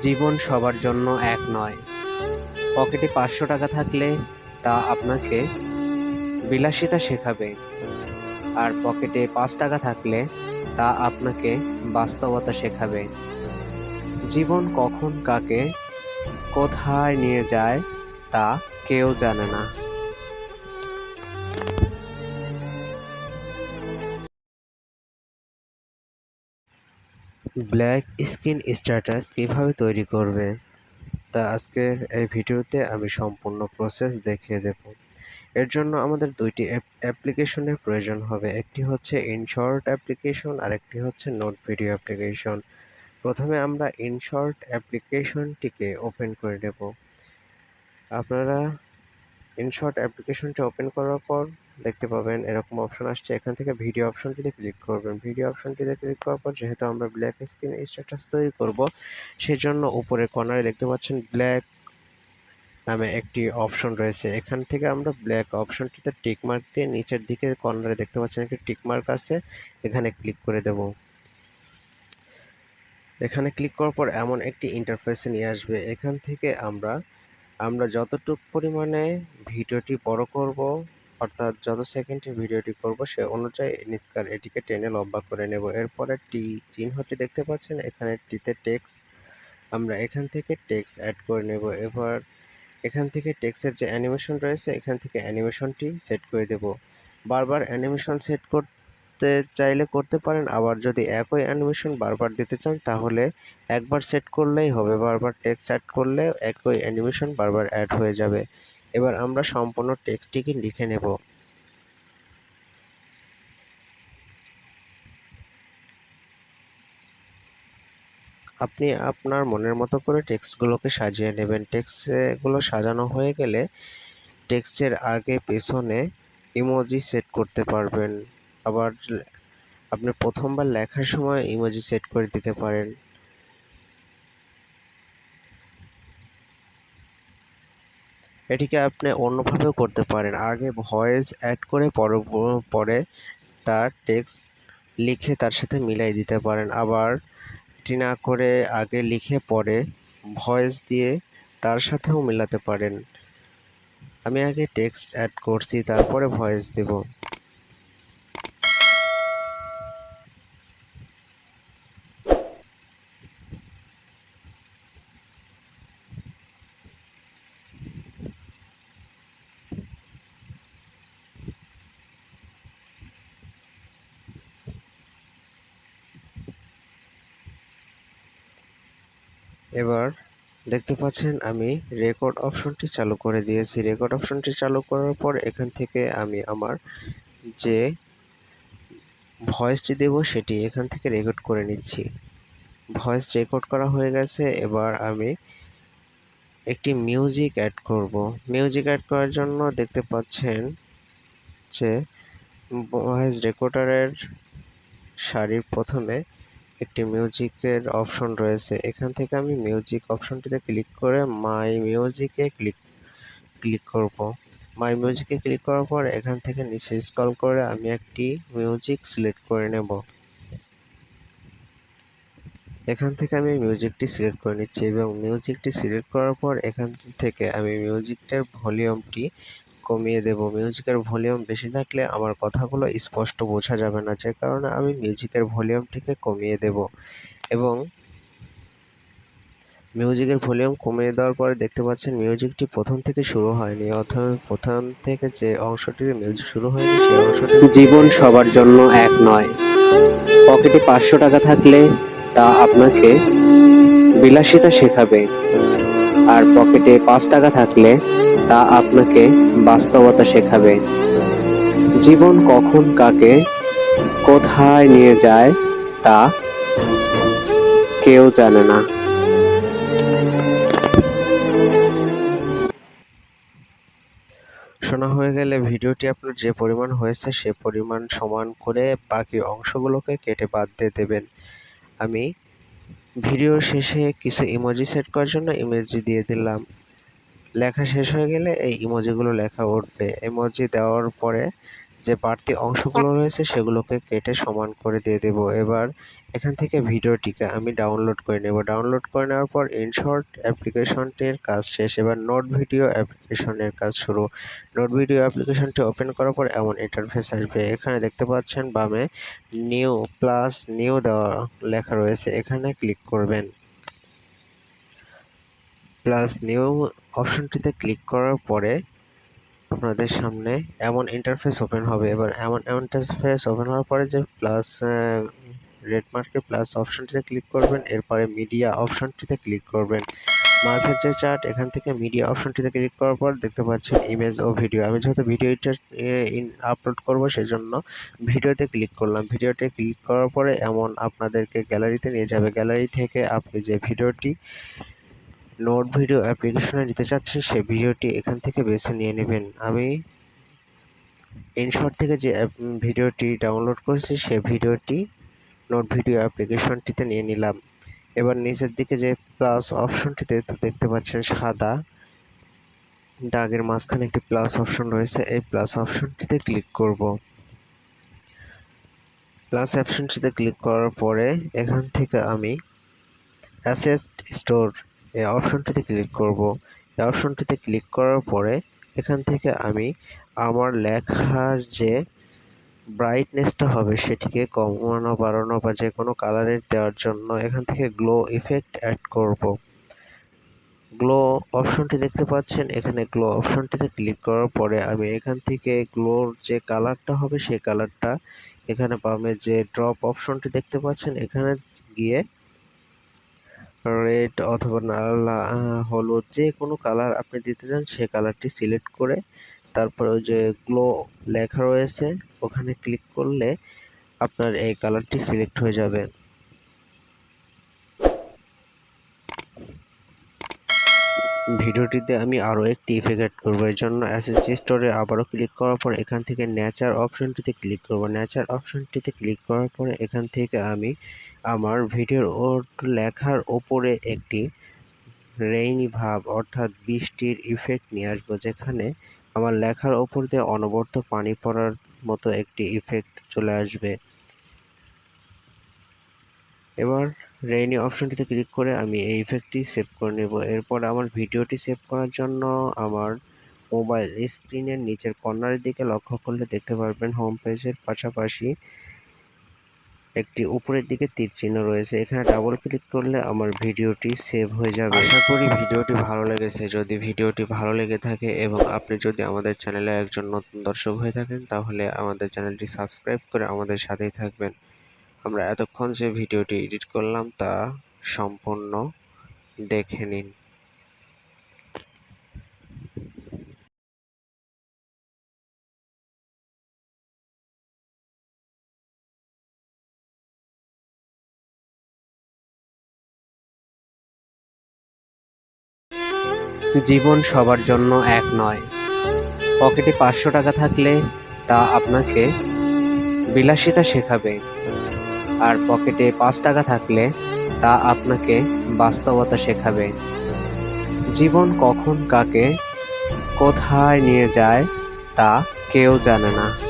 জীবন সবার জন্য এক নয়। পকেটে পাঁচশো টাকা থাকলে তা আপনাকে বিলাসিতা শেখাবে। আর পকেটে পাঁচ টাকা থাকলে তা আপনাকে বাস্তবতা শেখাবে। জীবন কখন কাকে কোথায় নিয়ে যায় তা কেউ জানে না। ব্ল্যাক স্কিন স্ট্যাটাস কীভাবে তৈরি করবে? তা আজকের এই ভিডিওতে আমি সম্পূর্ণ প্রসেস দেখিয়ে দেব। এর জন্য আমাদের দুইটি অ্যাপ্লিকেশনের প্রয়োজন হবে। একটি হচ্ছে ইনশর্ট অ্যাপ্লিকেশন আর একটি হচ্ছে নোট ভিডিও অ্যাপ্লিকেশন। প্রথমে আমরা ইনশর্ট অ্যাপ্লিকেশনটিকে ওপেন করে নেব। আপনারা ইনশর্ট অ্যাপ্লিকেশনটি ওপেন করার পর দেখতে পাবেন এরকম অপশন আসছে। এখান থেকে ভিডিও অপশনটিতে ক্লিক করবেন। ভিডিও অপশনটিতে ক্লিক করার পর যেহেতু আমরা ব্ল্যাক স্ক্রিন স্ট্যাটাস তৈরি করব, সেজন্য উপরে কর্নারে দেখতে পাচ্ছেন ব্ল্যাক নামে একটি অপশন রয়েছে। এখান থেকে আমরা ব্ল্যাক অপশনটিতে টিক মার্ক দিয়ে নিচের দিকে কর্নারে দেখতে পাচ্ছেন একটি টিক মার্ক আছে। এখানে ক্লিক করে দেব। এখানে ক্লিক করার পর এমন একটি ইন্টারফেসে নিয়ে আসবে। এখান থেকে আমরা আমরা যতটুক পরিমাণে ভিডিওটি বড় করব, অর্থাৎ যত সেকেন্ডে ভিডিওটি করব, সে অনুযায়ী নিস্কার এটিকে টেনে লম্বা করে নেব। এরপরে টি চিহ্নটি দেখতে পাচ্ছেন, এখানে টিতে টেক্স আমরা এখান থেকে টেক্স অ্যাড করে নেব। এবার এখান থেকে টেক্সের যে অ্যানিমেশন রয়েছে, এখান থেকে অ্যানিমেশনটি সেট করে দেব। বারবার অ্যানিমেশন সেট করতে চাইলে করতে পারেন। আবার যদি একই অ্যানিমেশন বারবার দিতে চান, তাহলে একবার সেট করলেই হবে। বারবার টেক্সট অ্যাড করলে একই অ্যানিমেশন বারবার অ্যাড হয়ে যাবে। এবার আমরা সম্পূর্ণ টেক্সটটিকে লিখে নেব? আপনি আপনার মনের মতো করে টেক্সটগুলোকে সাজিয়ে নেবেন। টেক্সটগুলো সাজানো হয়ে গেলে টেক্সটের আগে পেছনে ইমোজি সেট করতে পারবেন। আবার আপনি প্রথমবার লেখার সময় ইমোজি সেট করে দিতে পারেন। এটিকে আপনি অন্যভাবেও করতে পারেন। আগে ভয়েস অ্যাড করে পরে তার টেক্সট লিখে তার সাথে মিলাই দিতে পারেন। আবার এটি না করে আগে লিখে পরে ভয়েস দিয়ে তার সাথেও মেলাতে পারেন। আমি আগে টেক্সট অ্যাড করছি, তারপরে ভয়েস দেব। এবার দেখতে পাচ্ছেন আমি রেকর্ড অপশনটি চালু করে দিয়েছি। রেকর্ড অপশনটি চালু করার পর এখান থেকে আমি আমার যে ভয়েসটি দেব সেটি এখান থেকে রেকর্ড করে নিচ্ছি। ভয়েস রেকর্ড করা হয়ে গেছে। এবার আমি একটি মিউজিক অ্যাড করব। মিউজিক অ্যাড করার জন্য দেখতে পাচ্ছেন যে ভয়েস রেকর্ডারের শাড়ির প্রথমে একটি মিউজিকের অপশন রয়েছে। এখান থেকে আমি মিউজিক অপশনটিতে ক্লিক করে মাই মিউজিকে ক্লিক ক্লিক করব। মাই মিউজিকে ক্লিক করার পর এখান থেকে নিচে স্ক্রল করে আমি একটি মিউজিক সিলেক্ট করে নেব। এখান থেকে আমি মিউজিকটি সিলেক্ট করে নিচ্ছি এবং মিউজিকটি সিলেক্ট করার পর এখান থেকে আমি মিউজিকটার ভলিউমটি কমিয়ে দেব। মিউজিকের ভলিউম বেশি থাকলে আমার কথাগুলো স্পষ্ট বোঝা যাবে না, যে কারণে আমি মিউজিকের ভলিউমটিকে কমিয়ে দেব। এবং মিউজিকের ভলিউম কমিয়ে দেওয়ার পরে দেখতে পাচ্ছেন মিউজিকটি প্রথম থেকে শুরু হয়নি, অথবা প্রথম থেকে যে অংশটি মিউজিক শুরু হয়নি, সেই অংশটি জীবন সবার জন্য এক নয়। পকেটে পাঁচশো টাকা থাকলে তা আপনাকে বিলাসিতা শেখাবে। আর পকেটে পাঁচ টাকা থাকলে তা আপনাকে বাস্তবতা শেখাবে। জীবন কখন কাকে, কোথায় নিয়ে যায় তা কেউ জানে না। শোনা হয়ে গেলে ভিডিওটি আপনার যে পরিমাণ হয়েছে সে পরিমাণ সমান করে বাকি অংশগুলোকে কেটে বাদ দিয়ে দেবেন। আমি ভিডিও শেষে কিছু ইমোজি সেট করার জন্য ইমোজি দিয়ে দিলাম। লেখা শেষ হয়ে গেলে এই ইমোজিগুলো লেখা উঠবে। ইমোজি দেওয়ার পরে যে বাড়তি অংশগুলো রয়েছে সেগুলোকে কেটে সমান করে দিয়ে দেব। এবার এখান থেকে ভিডিওটিকে আমি ডাউনলোড করে নেব। ডাউনলোড করে নেওয়ার পর ইনশর্ট অ্যাপ্লিকেশনটির কাজ শেষ। এবার নোট ভিডিও অ্যাপ্লিকেশনের কাজ শুরু। নোট ভিডিও অ্যাপ্লিকেশনটি ওপেন করার পর এমন ইন্টারফেস আসবে। এখানে দেখতে পাচ্ছেন বামে নিউ প্লাস নিউ দেওয়া লেখা রয়েছে। এখানে ক্লিক করবেন। প্লাস নিউ অপশনটিতে ক্লিক করার পরে আপনাদের সামনে এমন ইন্টারফেস ওপেন হবে। এবার এমন ইন্টারফেস ওপেন হওয়ার পরে যে প্লাস রেড মার্কে প্লাস অপশনটিতে ক্লিক করবেন, এরপরে মিডিয়া অপশনটিতে ক্লিক করবেন। মাঝের যে চার্ট এখান থেকে মিডিয়া অপশনটিতে ক্লিক করার পর দেখতে পাচ্ছেন ইমেজ ও ভিডিও আমি যেহেতু ভিডিওটা আপলোড করব সেজন্য ভিডিওতে ক্লিক করলাম। ভিডিওতে ক্লিক করার পরে এমন আপনাদেরকে গ্যালারিতে নিয়ে যাবে। গ্যালারি থেকে আপনি যে ভিডিওটি নোট ভিডিও অ্যাপ্লিকেশনে নিতে চাচ্ছেন সেই ভিডিওটি এখান থেকে বেছে নিয়ে নেবেন। আমি ইনশর্ট থেকে যে ভিডিওটি ডাউনলোড করেছি সেই ভিডিওটি নোট ভিডিও অ্যাপ্লিকেশনটিতে নিয়ে নিলাম। এবার নিচের দিকে যে প্লাস অপশনটিতে দেখতে পাচ্ছেন সাদা দাগের মাঝখানে একটি প্লাস অপশন রয়েছে, এই প্লাস অপশনটিতে ক্লিক করব। প্লাস অপশনটিতে ক্লিক করার পরে এখান থেকে আমি অ্যাসেট স্টোর এই অপশনটিতে ক্লিক করব। এই অপশনটিতে ক্লিক করার পরে এখান থেকে আমি আমার লেখার যে ব্রাইটনেসটা হবে সেটিকে কমানো, বাড়ানো বা যে কোনো কালারের দেওয়ার জন্য এখান থেকে গ্লো ইফেক্ট অ্যাড করব। গ্লো অপশনটি দেখতে পাচ্ছেন। এখানে গ্লো অপশনটিতে ক্লিক করার পরে আমি এখান থেকে গ্লোর যে কালারটা হবে সেই কালারটা এখানে বামে যে ড্রপ অপশনটি দেখতে পাচ্ছেন, এখানে গিয়ে রেড অথবা হলুদ, যে কোনো কালার আপনি দিতে চান, সে কালারটি সিলেক্ট করে তারপরে ওই যে গ্লো লেখা রয়েছে, ওখানে ক্লিক করলে আপনার এই কালারটি সিলেক্ট হয়ে যাবে। ভিডিওটিতে আমি আরও একটি ইফেক্ট অ্যাড করব। এর জন্য অ্যাসেসি স্টোরে আবারও ক্লিক করার পর এখান থেকে নেচার অপশনটিতে ক্লিক করব। নেচার অপশনটিতে ক্লিক করার পরে এখান থেকে আমি আমার ভিডিওর লেখার ওপরে একটি রেইনি ভাব অর্থাৎ বৃষ্টির ইফেক্ট নিয়ে আসব, যেখানে আমার লেখার ওপর দিয়ে অনবরত পানি পড়ার মতো একটি ইফেক্ট চলে আসবে। এবার রেইনি অপশনটিতে ক্লিক করে আমি এই ইফেক্টটি সেভ করে নেব। এরপর আমার ভিডিওটি সেভ করার জন্য আমার মোবাইল স্ক্রিনের নিচের কর্নারের দিকে লক্ষ্য করলে দেখতে পারবেন হোম পেজের পাশাপাশি একটি উপরের দিকে তীর চিহ্ন রয়েছে। এখানে ডাবল ক্লিক করলে আমার ভিডিওটি সেভ হয়ে যাবে। আশা করি ভিডিওটি ভালো লেগেছে। যদি ভিডিওটি ভালো লেগে থাকে এবং আপনি যদি আমাদের চ্যানেলে একজন নতুন দর্শক হয়ে থাকেন, তাহলে আমাদের চ্যানেলটি সাবস্ক্রাইব করে আমাদের সাথেই থাকবেন। আমরা এতক্ষণ যে ভিডিওটি এডিট করলাম তা সম্পূর্ণ দেখে নিন। জীবন সবার জন্য এক নয়। পকেটে পাঁচশো টাকা থাকলে তা আপনাকে বিলাসিতা শেখাবে। আর পকেটে পাঁচ টাকা থাকলে তা আপনাকে বাস্তবতা শেখাবে। জীবন কখন কাকে কোথায় নিয়ে যায় তা কেউ জানে না।